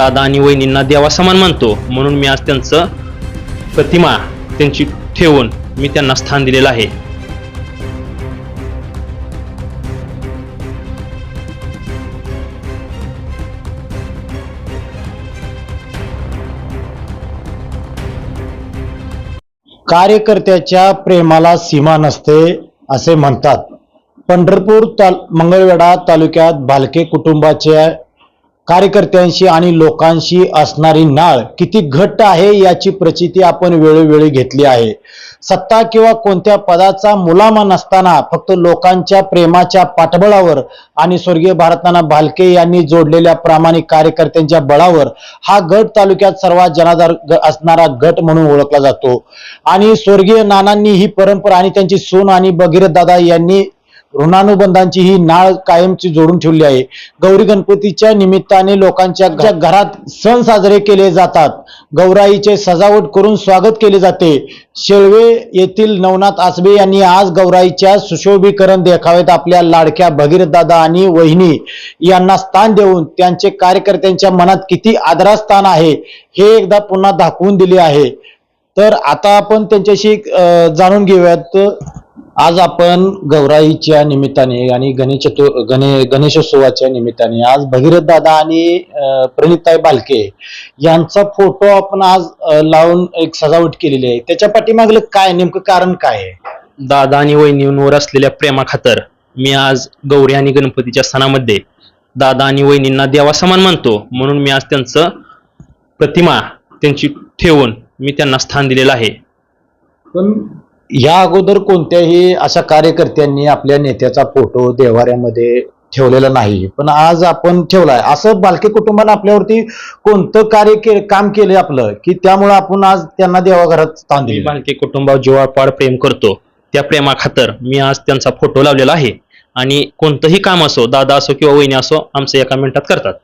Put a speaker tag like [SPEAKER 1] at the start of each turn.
[SPEAKER 1] दादा आणि वहिनींना देवा समान मानतो. म्हणून मी आज त्यांचं प्रतिमा त्यांची ठेवून मी त्यांना स्थान दिलेलं आहे.
[SPEAKER 2] कार्यकर्त्याच्या प्रेमाला सीमा नसते असे म्हणतात. पंढरपूर ताल मंगळवेढा तालुक्यात भालके कुटुंबाच्या कार्यकर्त्यांशी आणि लोकांशी असणारी नाळ किती घट्ट आहे याची प्रचिती आपण वेळोवेळी घेतली आहे. सत्ता किंवा कोणत्या पदाचा मुलामा नसताना फक्त लोकांच्या प्रेमाच्या पाठबळावर आणि स्वर्गीय भारताना भालके यांनी जोडलेल्या प्रामाणिक कार्यकर्त्यांच्या बळावर हा गट तालुक्यात सर्वात जनाधार ग- असणारा गट म्हणून ओळखला जातो. आणि स्वर्गीय नानांनी ही परंपरा आणि त्यांची सून आणि भगीरथ दादा यांनी ऋणानुबंधांची ही नाळ कायमची जोडून ठेवली आहे. गौरी गणपतीच्या निमित्ताने लोकांच्या घरात सण साजरे केले जातात. गौराईचे सजावट करून स्वागत केले जाते. शेळवे येथील नवनाथ आसबे यांनी आज गौराईच्या सुशोभीकरण देखावेत आपल्या लाडक्या भगीरथ दादा आणि वहिनी. यांना स्थान देऊन त्यांचे कार्यकर्त्यांच्या मनात किती आदरास्थान आहे हे एकदा पुन्हा दाखवून दिले आहे. तर आता आपण त्यांच्याशी जाणून घेऊयात. आज आपण गौराईच्या निमित्ताने आणि गणेश चतु गणे गणेशोत्सवाच्या निमित्ताने आज भगीरथ दादा आणि प्रणिताई बालके यांचा फोटो आपण आज लावून एक सजावट केलेली आहे. त्याच्या पाठीमागलं काय नेमकं कारण काय आहे?
[SPEAKER 1] दादा आणि वहिनींवर असलेल्या प्रेमाखातर मी आज गौरी आणि गणपतीच्या सणामध्ये दादा आणि वहिनींना देवा समान मानतो. म्हणून मी आज त्यांचं प्रतिमा त्यांची ठेवून मी त्यांना स्थान दिलेलं आहे.
[SPEAKER 2] पण या अगोदर कोणत्याही अशा कार्यकर्त्यांनी आपल्या नेत्याचा फोटो देवाऱ्यामध्ये ठेवलेला नाही पण आज आपण ठेवलाय. असं बालके कुटुंबानं आपल्यावरती कोणतं कार्य के काम केलं आपलं की त्यामुळे आपण आज त्यांना देवाघरात स्थान दिले
[SPEAKER 1] बालके कुटुंबावर जीवापाड प्रेम करतो. त्या प्रेमाखातर मी आज त्यांचा फोटो लावलेला आहे. आणि कोणतंही काम असो दादा असो किंवा वहिनी असो आमचं एका मिनिटात करतात.